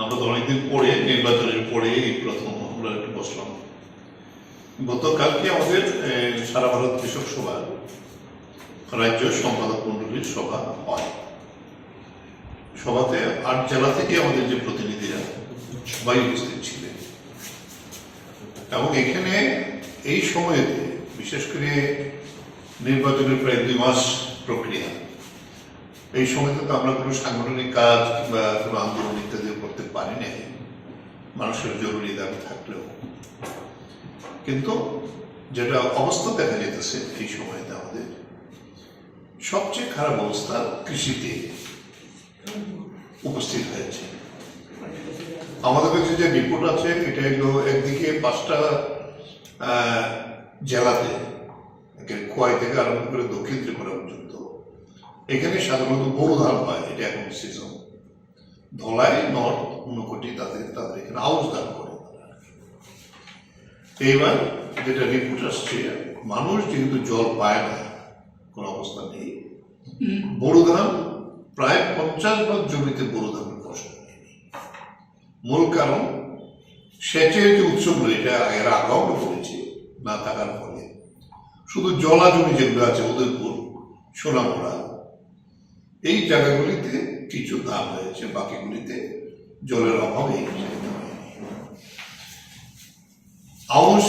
আমরা তো অনেকদিন পরে, নির্বাচনের পরে এই প্রথম আমরা একটু বসলাম। গতকালকে আমাদের সারা ভারত কৃষক সভা, রাজ্য সম্পাদক মন্ডলীর সভা হয়। সভাতে আট জেলা থেকে আমাদের যে প্রতিনিধিরা সবাই উপস্থিত ছিলেন। এবং এখানে এই সময়েতে, বিশেষ করে নির্বাচনের প্রায় দুই মাস প্রক্রিয়া, এই সময়তে তো আমরা কোনো সাংগঠনিক কাজ কিংবা কোনো আন্দোলন ইত্যাদিও করতে পারি নাই মানুষের জরুরি দাবি থাকলেও। কিন্তু যেটা অবস্থা দেখা যেতেছে এই সময়তে আমাদের, সবচেয়ে খারাপ অবস্থা কৃষিতে উপস্থিত হয়েছে। আমাদের কাছে যে রিপোর্ট আছে, এটা হলো একদিকে পাঁচটা জেলাতে খোয়াই থেকে আরম্ভ করে দক্ষিণ ত্রিপুরা পর্যন্ত। এখানে সাধারণত বড় ধান হয়, এটা এখন সিজন ধলাই নর্থ ঊনকোটি তাদের তাদের এখানে আউশ ধান করে। এইবার যেটা রিপোর্ট আসছে মানুষ যেহেতু জল পায় না কোনো অবস্থা নেই। বড় ধান প্রায় পঞ্চাশ ভাগ জমিতে বড় ধানের ফসল মূল কারণ সেচের যে উৎসগুলো এটা এর আগেও বলেছি না থাকার ফলে। শুধু জলা জমি যেগুলো আছে উদয়পুর সোনামুড়া এই জায়গাগুলিতে কিছু ধান হয়েছে, বাকিগুলিতে জলের অভাবে। আউশ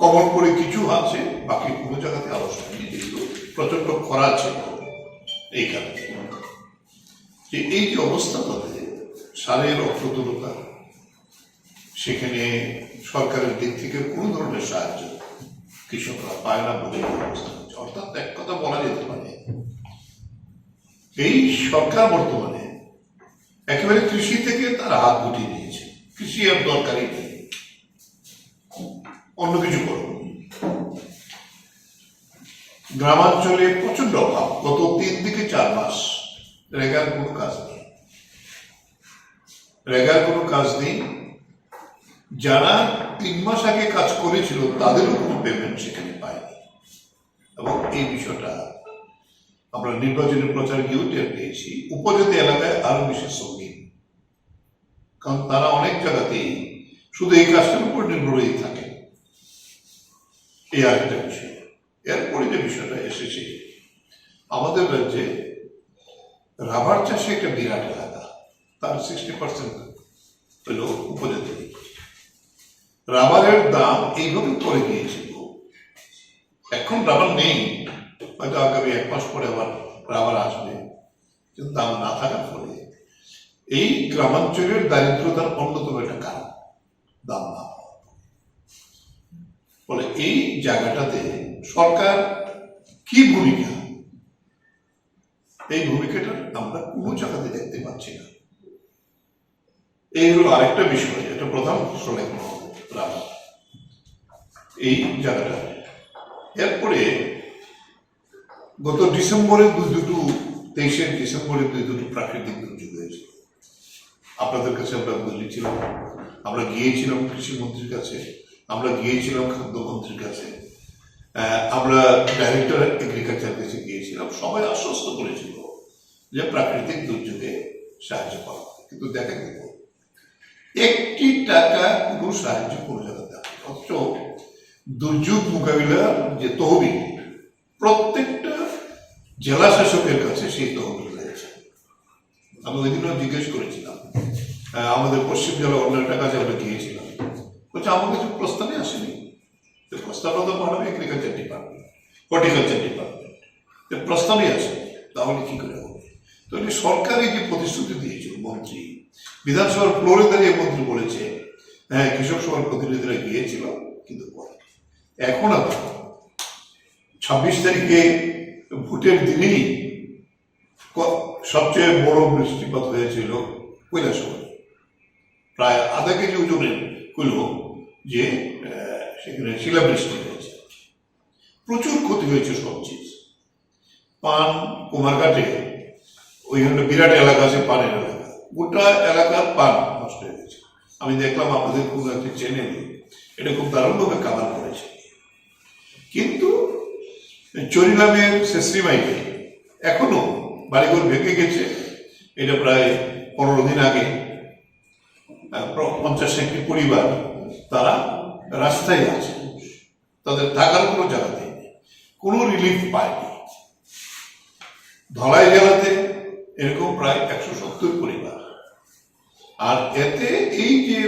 কমন করে কিছু আছে, বাকি কোনো জায়গাতে আউশ যেহেতু প্রচণ্ড খরা ছিল এই কারণে যে এই যে অবস্থা তাদের সারের অপ্রতুলতা, সেখানে সরকারের দিক থেকে কোনো ধরনের সাহায্য কৃষকরা পায় না বলে অবস্থা অর্থাৎ এক কথা বলা যেতে পারে এই সরকার বর্তমানে একেবারে কৃষি থেকে তার হাত গুটিয়ে নিয়েছে। কৃষি আর দরকারই নেই। অন্য কিছু করো। গ্রামাঞ্চলে প্রচণ্ড অভাব। গত তিন থেকে চার মাস রেগার কোনো কাজ নেই। রেগার কোনো কাজ নেই। যারা তিন মাস আগে কাজ করেছিল, তাদেরও কোনো পেমেন্ট সেখানে পায়নি। এবং এই বিষয়টা আমরা নির্বাচনী প্রচার গিয়েও পেয়েছি। উপজাতি এলাকায় আরও বেশি সঙ্গীন কারণ তারা অনেক জায়গাতেই শুধু এই কাজটার উপর নির্ভর হয়ে থাকে। এই আরেকটা বিষয়। এরপরে যে বিষয়টা এসেছে, আমাদের রাজ্যে রাবার চাষে একটা বিরাট এলাকা। তার সিক্সটি পার্সেন্ট হলো উপজাতি। রাবারের দাম এইভাবে পড়ে গিয়েছিল। এখন রাবার নেই। হয়তো আগামী এক মাস পরে আবার রাবার আসবে। কিন্তু দাম না থাকার ফলে এই গ্রামাঞ্চলের দারিদ্রতার অন্যতম একটা কারণ, দাম না ফলে। এই জায়গাটাতে সরকার কি ভূমিকা? এই ভূমিকাটা আমরা কোনো জায়গাতে দেখতে পাচ্ছি না। এই হলো আরেকটা বিষয়, এটা প্রধান রাবার এই জায়গাটা। এরপরে গত ডিসেম্বরে দুই দুটো তেইশে ডিসেম্বরে দুটো প্রাকৃতিক দুর্যোগ হয়েছে। আপনাদের কাছে আমরা বলেছিলাম আমরা গিয়েছিলাম কৃষি মন্ত্রীর কাছে, আমরা গিয়েছিলাম খাদ্যমন্ত্রীর কাছে আমরা ডাইরেক্টর এগ্রিকালচার কাছে গিয়েছিলাম। সবাই আশ্বস্ত করেছিল যে প্রাকৃতিক দুর্যোগে সাহায্য করা। কিন্তু দেখা গেল, একটি টাকা কোনো সাহায্য কোনো জায়গাতে অথচ দুর্যোগ মোকাবিলার যে তহবিল, প্রত্যেকটা জেলা শাসকের কাছে সেই তহবিল রয়েছে। আমি ওই দিনও জিজ্ঞেস করেছিলাম আমাদের পশ্চিম জেলা একটা কাজে আমরা গিয়েছিলাম বলছে, আমার কিছু প্রস্তাবে আসেনি। প্রস্তাবটা তো পাঠাবে এগ্রিকালচার ডিপার্টমেন্ট হর্টিকালচার ডিপার্টমেন্ট তো প্রস্তাবই আসেনি। তাহলে কি করে হবে? তো সরকারি যে প্রতিশ্রুতি দিয়েছিল মন্ত্রী, বিধানসভার ফ্লোরে দাঁড়িয়ে মন্ত্রী বলেছে হ্যাঁ কৃষক সভার প্রতিনিধিরা গিয়েছিল, কিন্তু এখন আবার ছাব্বিশ তারিখে ভোটের দিনেই সবচেয়ে বড় বৃষ্টিপাত হয়েছিল কৈলাসহরে। প্রায় আধা কেজি ওজনের হইল যে সেখানে শিলাবৃষ্টি হয়েছে। প্রচুর ক্ষতি হয়েছে সবজির পান, কুমারঘাটে, ওইখানে বিরাট এলাকা আছে, পানের এলাকা। গোটা এলাকার পান নষ্ট হয়ে গেছে। আমি দেখলাম আমাদের খুব একটা চ্যানেলে এটা খুব দারুণভাবে কাভার করেছে। কিন্তু চরিলামের শেষরিমাইতে এখনও বাড়িঘর ভেঙে গেছে। এটা প্রায় পনেরো দিন আগে পঞ্চাশ একটি পরিবার তারা রাস্তায় আছে। তাদের থাকার কোনো জায়গা নেই। কোনো রিলিফ পায়নি। ধলাই জেলাতে এরকম প্রায় একশো সত্তর পরিবার। আর এতে এই যে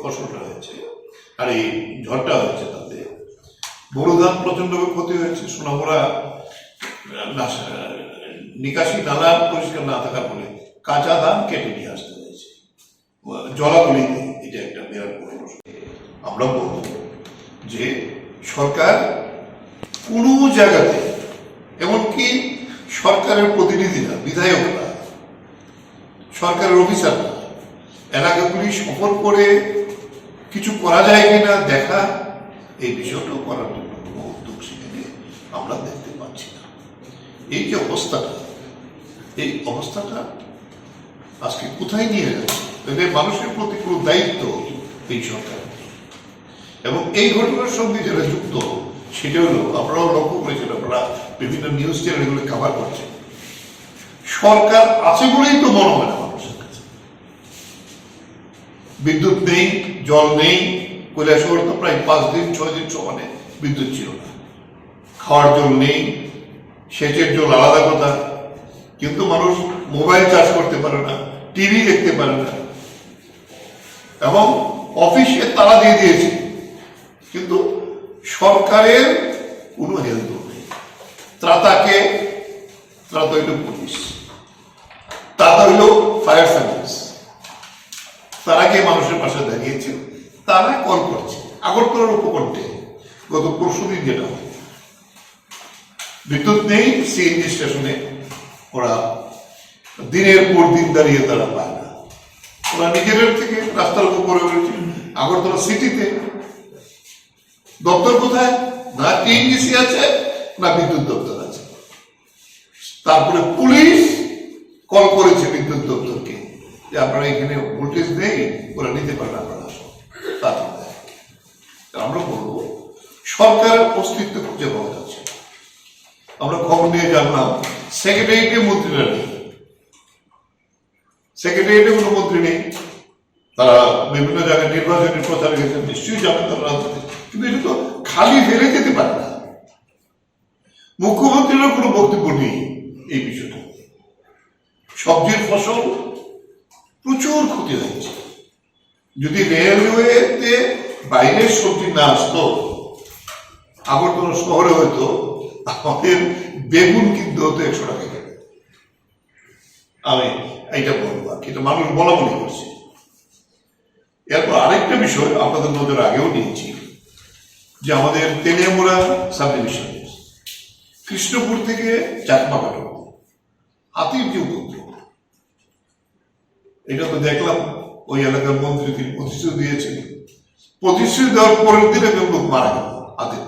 ফসলটা হয়েছে, আর এই ঝড়টা হয়েছে তাতে বড় ধান প্রচণ্ড ক্ষতি হয়েছে সোনামুড়া নিকাশি নালা পরিষ্কার না থাকার ফলে কাঁচা ধান কেটে নিয়ে আসতে হয়েছে জলাগুলিতে এটা একটা বিরাট বড়। আমরা বলব যে সরকার কোনো জায়গাতে, এমনকি সরকারের প্রতিনিধিরা, বিধায়করা, সরকারের অফিসাররা এলাকাগুলি সফর করে কিছু করা যায় কিনা দেখা এই বিষয়টাও করার জন্য কোনো উদ্যোগ সেখানে আমরা দেখতে পাচ্ছি না। এই যে অবস্থাটা, এই অবস্থাটা আজকে কোথায় নিয়ে যাচ্ছে মানুষের প্রতি কোনো দায়িত্ব এই সরকার এবং এই ঘটনার সঙ্গে যারা যুক্ত, সেটা হলো আপনারাও লক্ষ্য করেছেন, আপনারা বিভিন্ন নিউজ চ্যানেলগুলো কাভার করছেন। সরকার আছে বলেই তো মনে হয় না মানুষের কাছে। বিদ্যুৎ নেই, জল নেই কৈলাসহর তো প্রায় পাঁচ দিন, ছয় দিন সমানে বিদ্যুৎ ছিল না। খাওয়ার জল নেই, সেচের জল আলাদা কথা। কিন্তু মানুষ মোবাইল চার্জ করতে পারে না, টিভি দেখতে পারে না। এবং অফিসে তালা দিয়ে দিয়েছে। কিন্তু সরকারের কোনো হেলদ নেই। ত্রাতাকে, ত্রাতা হইল পুলিশ। ত্রাতা হইল ফায়ার সার্ভিস তারা গিয়ে মানুষের পাশে দাঁড়িয়েছে তারা কল করছে। আগরতলার উপকণ্ঠে। গত পরশু দিন যেটা বিদ্যুৎ নেই সিএনজি স্টেশনে ওরা দিনের পর দিন দাঁড়িয়ে তারা পায় না। ওরা নিজেদের থেকে রাস্তার উপর বলেছে আগরতলা সিটিতে। দপ্তর কোথায়? না টিএনজিসি আছে, না বিদ্যুৎ দপ্তর আছে। তারপরে পুলিশ কল করেছে বিদ্যুৎ দপ্তরকে যে আপনারা এখানে ভোল্টেজ নেই, ওরা নিতে পারেন আপনারা আসুন আমরা সরকারের অস্তিত্ব খুঁজে পাওয়া যাচ্ছে আমরা খবর নিয়ে জানলাম মন্ত্রীরা নেই। সেক্রেটারিয়েটে কোনো মন্ত্রী নেই। তারা বিভিন্ন জায়গায় নির্বাচনী প্রচারে নিশ্চয়ই তারা রাজনীতি কিন্তু এটা তো খালি ফেলে যেতে পারে না। মুখ্যমন্ত্রীরও কোনো বক্তব্য নেই এই বিষয়টা। সবজির ফসল প্রচুর ক্ষতি হয়েছে যদি রেলওয়েতে বাইরের সবজি না আসতো, আগরতলা শহরে হয়তো, আমাদের বেগুন কিনতে হতো একশো টাকা কেটে আমি এইটা বলব আর কি, এটা মানুষ বলা বলি করছে। এরপর আরেকটা বিষয় আপনাদের নজর আগেও নিয়েছি যে আমাদের তেলিয়ামুড়া সাব ডিভিশন কৃষ্ণপুর থেকে চাকমাঘাট হাতির যে উপদ্রব? এটা তো দেখলাম ওই এলাকার মন্ত্রী তিনি প্রতিশ্রুতি দিয়েছেন। প্রতিশ্রুতি দেওয়ার পরের দিনে কেউ লোক মারা গেল হাতির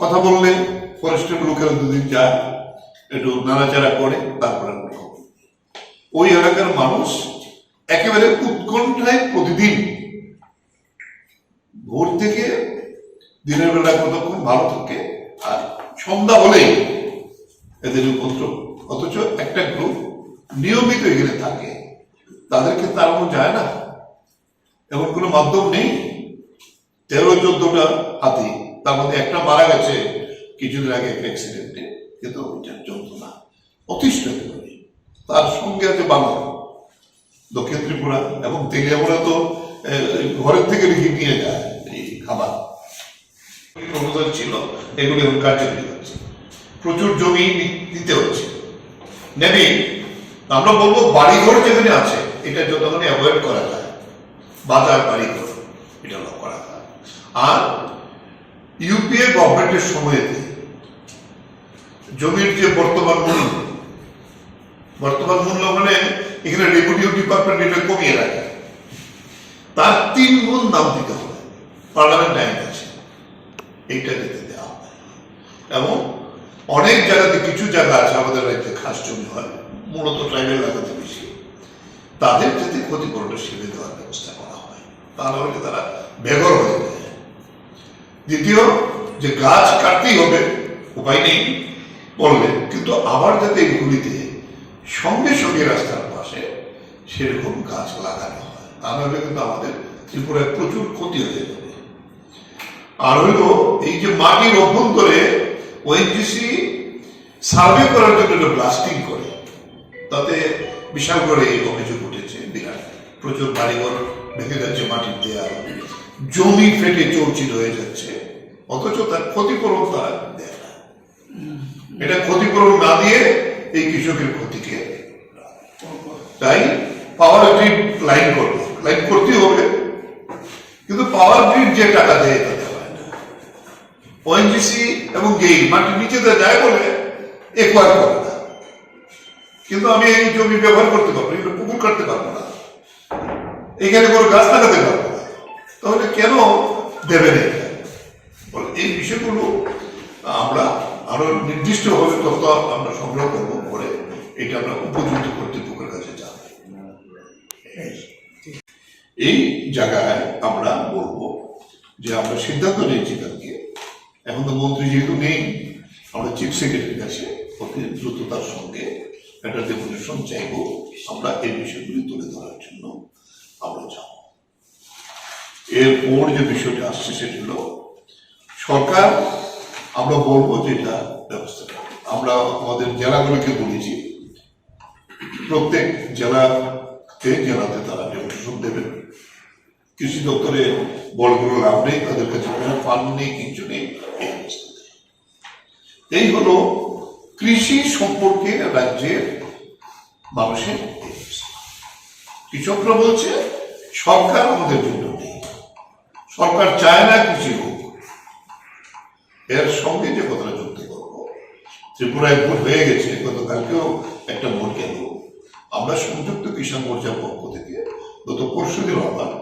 কথা বললে ফরেস্টের লোকেরা দুদিন যায়, একটু নাড়াচাড়া করে, তারপরে। ওই এলাকার মানুষ একেবারে উৎকণ্ঠায় প্রতিদিন ভোর থেকে দিনের বেলা কতক্ষণ ভালো থাকে, আর সন্ধ্যা হলেই এদের উপদ্রব। অথচ একটা গ্রুপ নিয়মিত এখানে থাকে। তাদেরকে তাড়ানো যায় না। এমন কোনো মাধ্যম নেই। তেরো চোদ্দটা হাতি, তার মধ্যে একটা মারা গেছে কিছুদিন আগে একটা অ্যাক্সিডেন্টে কিন্তু ওইটা চলতো না অতিষ্ঠ তার সঙ্গে আছে বানর। দক্ষিণ ত্রিপুরা এবং তেলিয়ামুড়া তো ঘরের থেকে লিখে নিয়ে যায় এই খাবার প্রপোজাল ছিল, এগুলো এখন কার্যকরী হচ্ছে। প্রচুর জমি নিতে হচ্ছে। নেবি আমরা বলব বাড়িঘর যেখানে আছে, এটা যতখানি অ্যাভয়েড করা যায়, বাজার, বাড়িঘর, এটা করা যায়। আর ইউপিএ গভর্নমেন্টের সময়েতে জমির যে বর্তমান মূল্য বর্তমান মূল্য মানে এখানে রেভিনিউ ডিপার্টমেন্ট এটা কমিয়ে রাখে। তার তিন গুণ দাম দিতে হবে। পার্লামেন্ট আইন আছে। এইটা দিতে দেওয়া হবে। এবং অনেক জায়গাতে কিছু জায়গা আছে, আমাদের রাজ্যে খাস জমি হয়। মূলত ট্রাইবেল এলাকাতে বেশি। তাদের যাতে ক্ষতিপূরণটা সেবে দেওয়ার ব্যবস্থা করা হয়। তাহলে হলে তারা বেঘর হয়ে যায়। দ্বিতীয়, যে গাছ কাটতেই হবে, উপায় নেই বললেন কিন্তু আবার যাতে এগুলিতে সঙ্গে সঙ্গে রাস্তার পাশে সেরকম গাছ লাগানো হয় তা নাহলে কিন্তু আমাদের ত্রিপুরায় প্রচুর ক্ষতি হয়ে যাবে। আর হইল এই যে মাটির অভ্যন্তরে ওএনজিসি সার্ভে করার জন্য ব্লাস্টিং করে। তাতে বিশাল করে অভিযোগ উঠেছে বিরাট প্রচুর বাড়িঘর ভেঙে যাচ্ছে মাটির দেয়াল। জমি ফেটে চৌচির হয়ে যাচ্ছে, অথচ তার ক্ষতিপূরণ তারা দেয় না। এটা ক্ষতিপূরণ না দিয়ে এই কৃষকের ক্ষতিকে তাই পাওয়ার গ্রিড লাইন করবে। লাইন করতেই হবে। কিন্তু পাওয়ার গ্রিড যে টাকা দেয় তা দেওয়া হয় না। ওএনজিসি এবং গেই মাটির নিচে দেওয়া যায় বলে একোয়ার করে। কিন্তু আমি এই জমি ব্যবহার করতে পারব এগুলো পুকুর কাটতে পারব না। এখানে কোনো গাছ লাগাতে পারব না। তাহলে কেন দেবেন এই বিষয়গুলো আমরা আরও নির্দিষ্টভাবে তথ্য আমরা সংগ্রহ করব করে এটা আমরা উপযুক্ত কর্তৃপক্ষের কাছে যাব। এই জায়গায় আমরা বলব যে আমরা সিদ্ধান্ত নিয়েছি কালকে। এখন তো মন্ত্রী যেহেতু নেই, আমরা চিফ সেক্রেটারির কাছে অতি দ্রুততার সঙ্গে একটা ডেপুটেশন চাইব আমরা এই বিষয়গুলি তুলে ধরার জন্য আমরা যাব। এরপর যে বিষয়টা আসছে সেটি হলো, সরকার, আমরা বলব যে এটা ব্যবস্থা আমরা আমাদের জেলাগুলোকে বলেছি, প্রত্যেক জেলাতে জেলাতে তারা ডেপুটেশন দেবেন কৃষি দপ্তরে বড় লাভ নেই, তাদের কাছে ফান্ড নেই, কিছু নেই এই হলো কৃষি সম্পর্কে রাজ্যের মানুষের কৃষকরা বলছে, সরকার আমাদের জন্য সরকার চায় না কৃষি হোক। এর সঙ্গে যে কথাটা যুক্ত করব, ত্রিপুরায় ভোট হয়ে গেছে, গতকালকেও একটা ভোট গেল আমরা সংযুক্ত কিষাণ মোর্চার পক্ষ থেকে গত পরশু দিন আবার,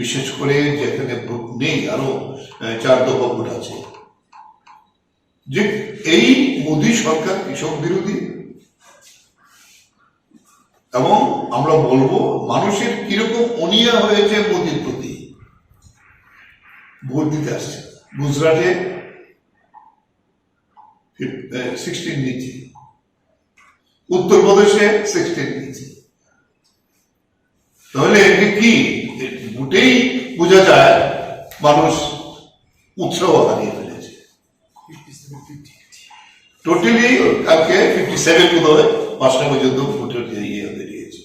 বিশেষ করে যেখানে ভোট নেই, আরও চার দফা ভোট আছে। যে এই মোদী সরকার কৃষক বিরোধী। এবং আমরা বলব, মানুষের কীরকম অনিয়া হয়েছে মোদীর প্রতি। ভোট দিতে আসছে। গুজরাটে সিক্সটিন নিচে উত্তরপ্রদেশে সিক্সটিন নিচে তাহলে এটি কি? এ ভোটেই বোঝা যায় মানুষ উৎসাহ হারিয়ে ফেলেছে। টোটালি কালকে ফিফটি সেভেন হয় পাঁচটা পর্যন্ত ভোটের ইয়ে বেরিয়েছে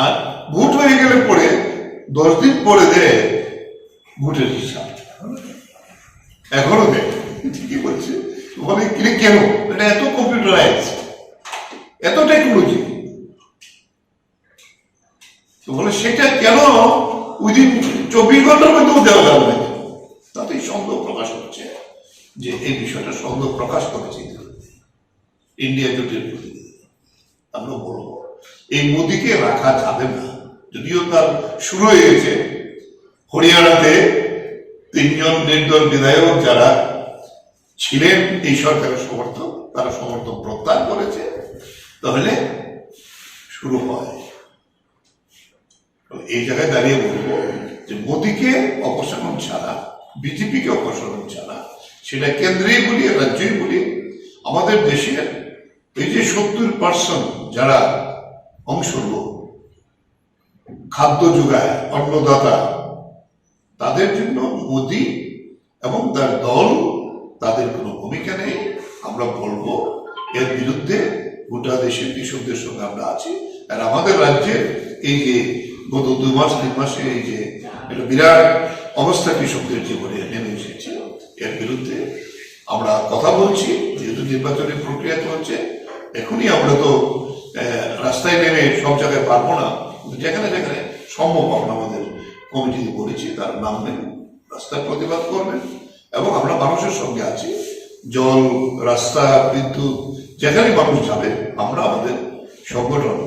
আর ভোট হয়ে গেলে পরে, দশ দিন পরে দেয় ভোটের হিসাব। এখনও দেয়। ঠিকই বলছে? ওখানে কিনে কেন? এটা এত কম্পিউটারাইজ এত টেকনোলজি তো বলে, সেটা কেন উইদিন চব্বিশ ঘণ্টার মধ্যেও দেওয়া যাবে তাতেই সন্দেহ প্রকাশ হচ্ছে যে এই বিষয়টা সন্দেহ প্রকাশ করেছে। ইন্ডিয়া জোটের প্রতিনিধি আমরা বলব এই মোদিকে রাখা যাবে না। যদিও তার শুরু হয়ে গেছে হরিয়ানাতে তিনজন নির্দল বিধায়ক যারা ছিলেন এই সরকারের সমর্থক, তারা সমর্থন প্রত্যাহার করেছে, তাহলে শুরু হয়। এই জায়গায় দাঁড়িয়ে বলব যে মোদীকে অপসারণ ছাড়া, বিজেপিকে অপসারণ ছাড়া, সেটা কেন্দ্রেই বলি, রাজ্যই বলি, আমাদের দেশের সত্তর পার্সেন্ট যারা অংশগ্রহণ, খাদ্য যোগায়, অন্নদাতা, তাদের জন্য মোদী এবং তার দল, তাদের কোনো ভূমিকা নেই। আমরা বলব, এর বিরুদ্ধে গোটা দেশের কৃষকদের সঙ্গে আমরা আছি। আর আমাদের রাজ্যে এই যে গত দুই মাস, তিন মাসে এই যে একটা বিরাট অবস্থা কৃষকদের জীবনে নেমে এসেছে। এর বিরুদ্ধে আমরা কথা বলছি, যেহেতু নির্বাচনী প্রক্রিয়া চলছে এখনই আমরা তো রাস্তায় নেমে সব জায়গায় পারব না। যেখানে যেখানে সম্ভব আমরা আমাদের কমিটিতে বলেছি, তার নাম নেন রাস্তায় প্রতিবাদ করবেন। এবং আমরা মানুষের সঙ্গে আছি। জল, রাস্তা, বিদ্যুৎ যেখানে মানুষ যাবে, আমরা আমাদের সংগঠন,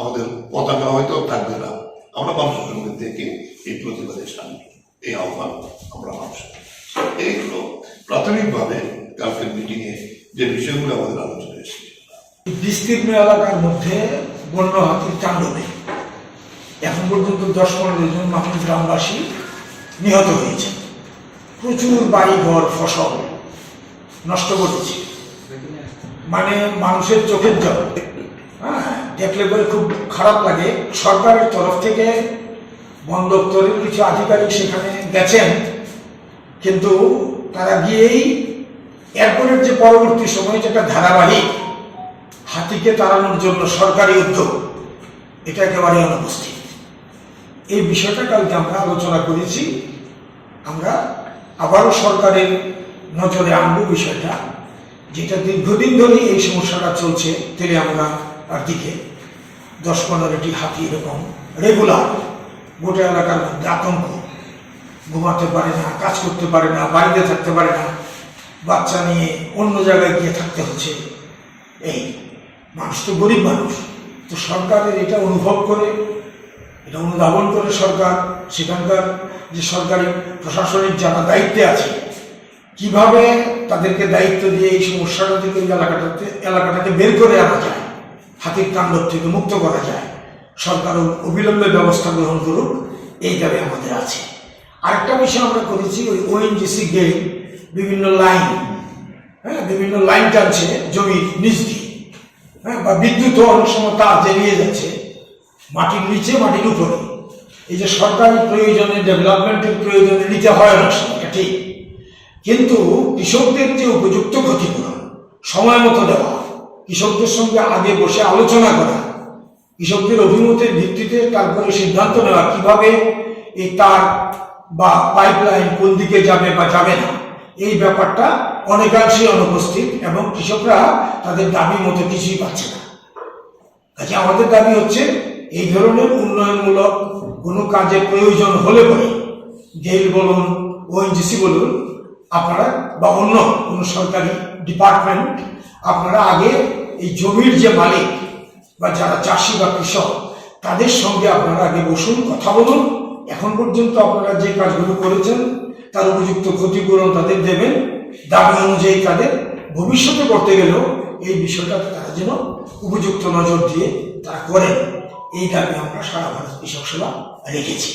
আমাদের পতাকা হয়তো থাকবে না। আমরা মানুষের সঙ্গে থেকে এই প্রতিবাদের সামনে এই আহ্বান আমরা মানুষের। এইগুলো প্রাথমিকভাবে কালকের মিটিংয়ে যে বিষয়গুলো আমাদের আলোচনা বিস্তীর্ণ এলাকার মধ্যে বন্য হাতির তাণ্ডবে এখন পর্যন্ত দশ পনেরো জন মানুষ গ্রামবাসী নিহত হয়েছে। প্রচুর বাড়ি ঘর ফসল নষ্ট করেছে। মানে মানুষের চোখের জল। হ্যাঁ দেখলে পরে খুব খারাপ লাগে। সরকারের তরফ থেকে বন দপ্তরের কিছু আধিকারিক সেখানে গেছেন। কিন্তু তারা গিয়েই এরপরের যে পরবর্তী সময় যেটা ধারাবাহিক হাতিকে তাড়ানোর জন্য সরকারি উদ্যোগ। এটা একেবারে অনুপস্থিত। এই বিষয়টা কালকে আমরা আলোচনা করেছি। আমরা আবারও সরকারের নজরে আনব বিষয়টা। যেটা দীর্ঘদিন ধরেই এই সমস্যাটা চলছে তেলিয়ামুড়া আর দিকে। দশ পনেরোটি হাতি এরকম রেগুলার গোটা এলাকার মধ্যে আতঙ্ক। ঘুমাতে পারে না, কাজ করতে পারে না, বাড়িতে থাকতে পারে না। বাচ্চা নিয়ে অন্য জায়গায় গিয়ে থাকতে হচ্ছে। এই মানুষ তো গরিব মানুষ। তো সরকারের এটা অনুভব করে, এটা অনুধাবন করে সরকার, সেখানকার যে সরকারি প্রশাসনিক যারা দায়িত্বে আছে, কীভাবে তাদেরকে দায়িত্ব দিয়ে এই সমস্যাটা থেকে এলাকাটাতে, এলাকাটাকে বের করে আনা যায়, হাতির তাণ্ডব থেকে মুক্ত করা যায়, সরকার অবিলম্বে ব্যবস্থা গ্রহণ করুক, এই দাবি আমাদের আছে। আরেকটা বিষয় আমরা করেছি, ওই ওএনজিসি গেট বিভিন্ন লাইন হ্যাঁ বিভিন্ন লাইন টানছে জমির নিচ দিয়ে হ্যাঁ বা বিদ্যুৎ অনেক সময় তার যে নিয়ে যাচ্ছে, মাটির নিচে, মাটির উপরে। এই যে সরকারি প্রয়োজনে ডেভেলপমেন্টের প্রয়োজনে নিতে হয় অনেক সময় ঠিক। কিন্তু কৃষকদের যে উপযুক্ত ক্ষতিপূরণ, সময় মতো দেওয়া, কৃষকদের সঙ্গে আগে বসে আলোচনা করা, কৃষকদের অভিমতের ভিত্তিতে তারপরে সিদ্ধান্ত নেওয়া, কীভাবে এই তার বা পাইপলাইন কোন দিকে যাবে বা যাবে না এই ব্যাপারটা অনেকাংশেই অনুপস্থিত এবং কৃষকরা তাদের দাবি মতো কিছুই পাচ্ছে না। কাজে আমাদের দাবি হচ্ছে, এই ধরনের উন্নয়নমূলক কোনো কাজের প্রয়োজন হলে পরে গেইল বলুন ওএনজিসি বলুন, আপনারা বা অন্য কোনো সরকারি ডিপার্টমেন্ট, আপনারা আগে এই জমির যে মালিক বা যারা চাষি বা কৃষক, তাদের সঙ্গে আপনারা আগে বসুন, কথা বলুন। এখন পর্যন্ত আপনারা যে কাজগুলো করেছেন তার উপযুক্ত ক্ষতিপূরণ তাদের দেবেন। দাবি অনুযায়ী তাদের ভবিষ্যতে করতে গেলেও এই বিষয়টা তারা যেন উপযুক্ত নজর দিয়ে তারা করেন। এই দাবি আমরা সারা ভারত কৃষক সভা রেখেছি।